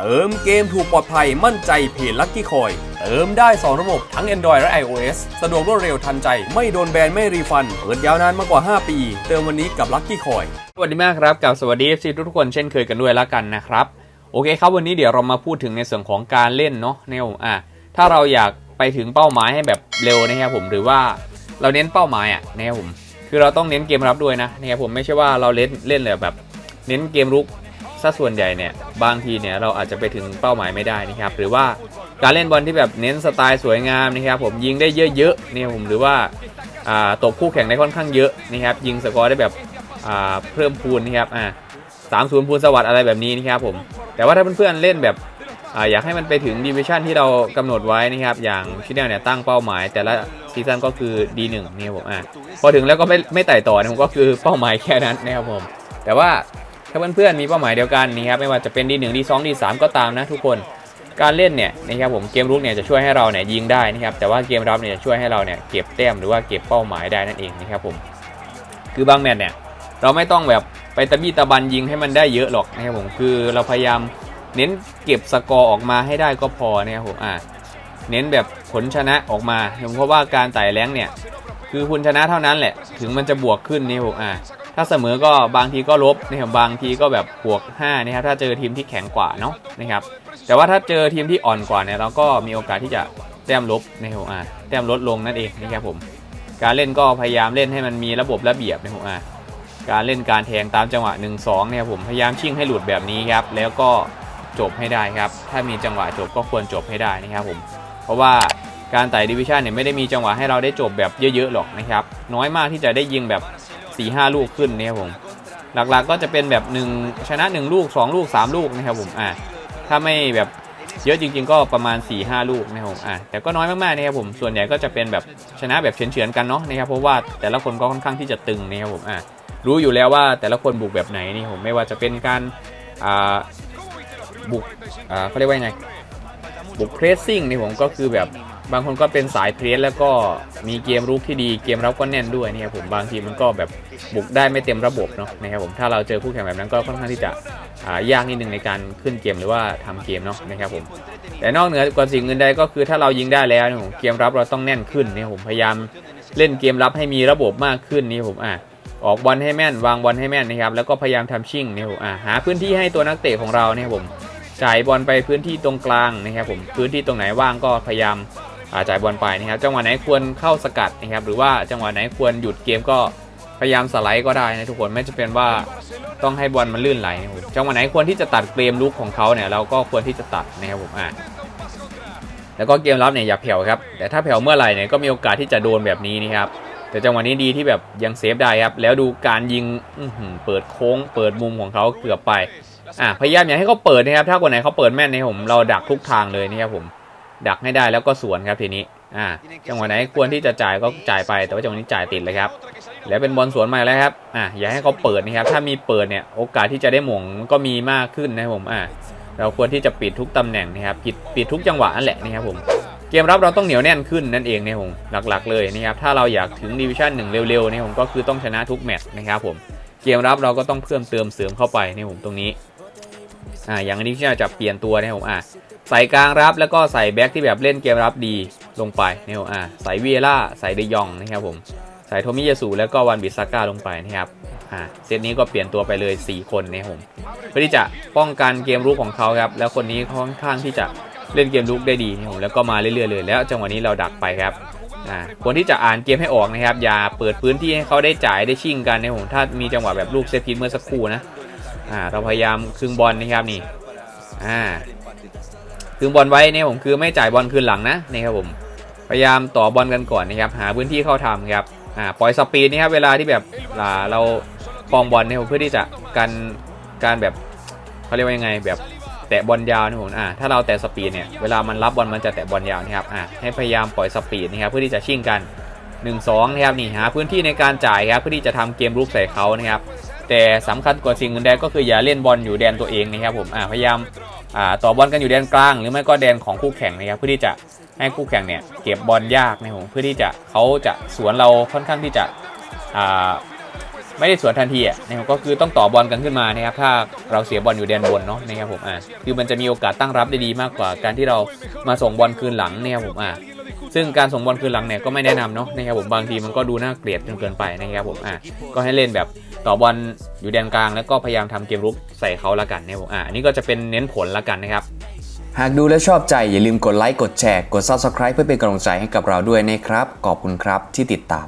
เติมเกมถูกปลอดภัยมั่นใจเพจลัคกี้คอยเติมได้ 2 ระบบทั้ง Android และ iOS สะดวกรวดเร็วทันใจ ไม่โดนแบน ไม่รีฟัน เปิดยาวนานมากกว่า 5 ปี เติมวันนี้กับลัคกี้คอยสวัสดีมากครับ กับสวัสดี FC ทุกคนเช่นเคยกันด้วยแล้วกันนะครับ โอเคครับ วันนี้เดี๋ยวเรามาพูดถึงในส่วนของการเล่นเนาะเนี่ยผมอะถ้าเราอยากไปถึงเป้าหมายให้แบบเร็วนะครับผมหรือว่าเราเน้นเป้าหมายอะนะครับผมคือเราต้องเน้นเกมรับด้วยนะนะครับผมไม่ใช่ว่าเราเล่นเล่นเลยแบบ เน้นเกมรุก ซะส่วนใหญ่เนี่ยบางทีเนี่ยเราอาจจะไปถึงเป้าหมายไม่ได้นะครับหรือว่าการเล่นบอลที่แบบเน้นสไตล์สวยงามนะครับผมยิงได้เยอะๆเนี่ยผมหรือว่าตบคู่แข่งได้ค่อนข้างเยอะนะครับยิงสกอร์ได้แบบเพิ่มพูนนะครับอ่าสามศูนย์พูนสวัสดิ์อะไรแบบนี้นะครับผมแต่ว่าถ้าเพื่อนๆเล่นแบบออยากให้มันไปถึงดิวิชั่นที่เรากำหนดไว้นะครับอย่างชิแนลเนี่ยตั้งเป้าหมาย แต่ละซีซั่นก็คือ D1 นี่ครับผมอ่าพอถึงแล้วก็ไม่ไม่ไต่ต่อนะผมก็คือเป้าหมายแค่นั้นนะครับผมแต่ว่า ถ้าเพื่อนๆมีเป้าหมายเดียวกันนี่ครับไม่ว่าจะเป็น D1 D2 D3 ก็ตามนะทุกคนการเล่นเนี่ยนะครับผมเกมรุกเนี่ยจะช่วยให้เราเนี่ยยิงได้นะครับแต่ว่าเกมรับเนี่ยจะช่วยให้เราเนี่ยเก็บแต้มหรือว่าเก็บเป้าหมายได้นั่นเองนะครับผมคือบางแมตช์เนี่ยเราไม่ต้องแบบไปตะบี้ตะบันยิงให้มันได้เยอะหรอกนะครับผมคือเราพยายามเน้นเก็บสกอร์ออกมาให้ได้ก็พอนะครับผมอ่าเน้นแบบผลชนะออกมาเพราะว่าการไต่แรงเนี่ยคือคุณชนะเท่านั้นแหละ ถึงมันจะบวกขึ้นนี่ผมอ่า ถ้าเสมอก็บางทีก็ลบนะครับบางทีก็แบบบวก5นะครับถ้าเจอทีมที่แข็งกว่าเนาะนะครับแต่ว่าถ้าเจอทีมที่อ่อนกว่าเนี่ยเราก็มีโอกาสที่จะแต้มลบนะครับอ่าแต้มลดลงนั่นเองนะครับผม การเล่นก็พยายามเล่นให้มันมีระบบระเบียบนะครับอ่าการเล่นการแทงตามจังหวะ 1-2เนี่ยผมพยายามชิ่งให้หลุดแบบนี้ครับแล้วก็จบให้ได้ครับ ถ้ามีจังหวะจบก็ควรจบให้ได้นะครับผม เพราะว่าการไต่ดิวิชันเนี่ยไม่ได้มีจังหวะให้เราได้จบแบบเยอะๆหรอกนะครับ น้อยมากที่จะได้ยิงแบบ 4 5ลูกขึ้นนี่ยผมหลักๆก็จะเป็นแบบ1ชนะ 1 ลูก 2 ลูก 3 ลูกนะครับผมอ่าถ้าไม่แบบเยอะจริง ๆ ก็ประมาณ4 5ลูกนะครับผมอ่าแต่ก็น้อยมากๆนะครับผมส่วนใหญ่ก็จะเป็นแบบชนะแบบเฉือนๆกันเนาะนะครับเพราะว่าแต่ละคนก็ค่อนข้างที่จะตึงนะครับผมอ่ารู้อยู่แล้วว่าแต่ละคนบุกแบบไหนนี่ผมไม่ว่าจะเป็นการอ่าบุกอ่าเขาเรียกว่าไง บุกเพรสซิ่งนี่ผมก็คือแบบบางคนก็เป็นสายเพรสแล้วก็มีเกมรุกที่ดีเกมรับก็แน่นด้วยนะครับผมบางทีมันก็แบบบุกได้ไม่เต็มระบบเนาะนะครับผมถ้าเราเจอคู่แข่งแบบนั้นก็ค่อนข้างที่จะายากนิดนึงในการขึ้นเกมหรือว่าทำเกมเนาะนะครับผมแต่นอกเหนือกว่าสิ่งอื่นใดก็คือถ้าเรายิงได้แล้วเนี่ยผมเกมรับเราต้องแน่นขึ้นนะครับผมพยายามเล่นเกมรับให้มีระบบมากขึ้นนี่ผมอะออกบอลให้แม่น วางบอลให้แม่นนะครับแล้วก็พยายามทำชิ่งนี่ผมอะหาพื้นที่ให้ตัวนักเตะของเราเนี่ยผม จ่ายบอลไปพื้นที่ตรงกลางนะครับผมพื้นที่ตรงไหนว่างก็พยายามาจ่ายบอลไปนะครับ จังหวะไหนควรเข้าสกัดนะครับ หรือว่าจังหวะไหนควรหยุดเกมก็พยายามสไลด์ก็ได้นะทุกคนไม่จะเป็นว่าต้องให้บอลมันลื่นไหลนะครับจังหวะไหนควรที่จะตัดเกมลุกของเขาเนี่ยเราก็ควรที่จะตัดนะครับผมอะแล้วก็เกมรับเนี่ยอย่าแผ่วครับแต่ถ้าแผ่วเมื่อไหร่เนี่ยก็มีโอกาสที่จะโดนแบบนี้นะครับแต่จังหวะนี้ดีที่แบบยังเซฟได้ครับแล้วดูการยิงเปิดโค้ง เปิดมุมของเขาเกือบไป อะพยายามอย่าให้เขาเปิดนะครับ ถ้าคนไหนเขาเปิดแม่นเนี่ยผมเราดักทุกทางเลยนะครับผม ดักให้ได้แล้วก็สวนครับทีนี้ อ่า จังหวะไหนควรที่จะจ่ายก็จ่ายไป แต่ว่าจังหวะนี้จ่ายติดเลยครับ แล้วเป็นบอลสวนมาแล้วครับ อ่าอย่าให้เขาเปิดนะครับ ถ้ามีเปิดเนี่ยโอกาสที่จะได้หม่งก็มีมากขึ้นนะครับผม อ่า เราควรที่จะปิดทุกตำแหน่งนะครับปิดปิดทุกจังหวะนั่นแหละนะครับผมเกมรับเราต้องเหนียวแน่นขึ้นนั่นเองนะครับผมหลักๆ เลยนะครับถ้าเราอยากถึงดิวิชั่นหนึ่งเร็วๆนี่ผมก็คือต้องชนะทุกแมตช์นะครับผมเกมรับเราก็ต้องเพิ่มเติมเสริมเข้าไปนี่ผมตรงนี้ อ่าอย่างอันนี้ที่จะเปลี่ยนตัวนะครับผมอ่าใส่กลางรับแล้วก็ใส่แบ็กที่แบบเล่นเกมรับดีลงไปเนี่ยอ่าใส่เวียร่าใส่เดยองนะครับผมใส่โทมิยาสุแล้วก็วันบิซาก้าลงไปนะครับอ่าเซตนี้ก็เปลี่ยนตัวไปเลย 4 คนนะครับผมเพื่อที่จะป้องกันเกมรุกของเขาครับแล้วคนนี้ค่อนข้างที่จะเล่นเกมรุกได้ดีนะครับผมแล้วก็มาเรื่อยๆเลยแล้วจังหวะนี้เราดักไปครับอ่าคนที่จะอ่านเกมให้ออกนะครับอย่าเปิดพื้นที่ให้เขาได้จ่ายได้ชิ่งกันนะครับผมถ้ามีจังหวะแบบลูกเซตพิษเมื่อสักครู่นะ อ่าเราพยายามคึงบอลนะครับนี่อ่าคือบอลไว้เนี่ยผมคือไม่จ่ายบอลคืนหลังนะนี่ครับผมพยายามต่อบอลกันก่อนนะครับหาพื้นที่เข้าทำครับอ่าปล่อยสปีดนี่ครับเวลาที่แบบเราคลองบอลเนี่ยผมเพื่อที่จะกันการแบบเขาเรียกว่ายังไงแบบแตะบอลยาวนะผมอ่าถ้าเราแตะสปีดเนี่ยเวลามันรับบอลมันจะแตะบอลยาวนะครับอ่าให้พยายามปล่อยสปีดนะครับเพื่อที่จะชิ่งกัน 1 2นะครับนี่หาพื้นที่ในการจ่ายครับเพื่อที่จะทำเกมรุกใส่เขานะครับ แต่สำคัญกว่าสิ่งอื่นใดก็คืออย่าเล่นบอลอยู่แดนตัวเองนะครับผมพยายามต่อบอลกันอยู่แดนกลาง หรือไม่ก็แดนของคู่แข่งนะครับเพื่อที่จะให้คู่แข่งเนี่ยเก็บบอลยากนะผมเพื่อที่จะเขาจะสวนเราค่อนข้างที่จะไม่ได้สวนทันทีอะนะครับก็คือต้องต่อบอลกันขึ้นมานะครับถ้าเราเสียบอลอยู่แดนบนเนาะนะครับผมอะคือมันจะมีโอกาสตั้งรับได้ดีมากกว่าการที่เรามาส่งบอลคืนหลังนะครับผมอะซึ่งการส่งบอลคืนหลังเนี่ยก็ไม่แนะนำเนาะนะครับผมบางทีมันก็ดูน่าเกลียดจนเกินไปนะครับผมอะก็ให้เล่นแบบ ต่อบอลอยู่แดนกลางแล้วก็พยายามทำเกมรุกใส่เขาละกันนะครับผมอะอันนี้ก็จะเป็นเน้นผลละกันนะครับ หากดูและชอบใจอย่าลืมกดไลค์กดแชร์กด Subscribe เพื่อเป็นกำลังใจให้กับเราด้วยนะครับ ขอบคุณครับที่ติดตาม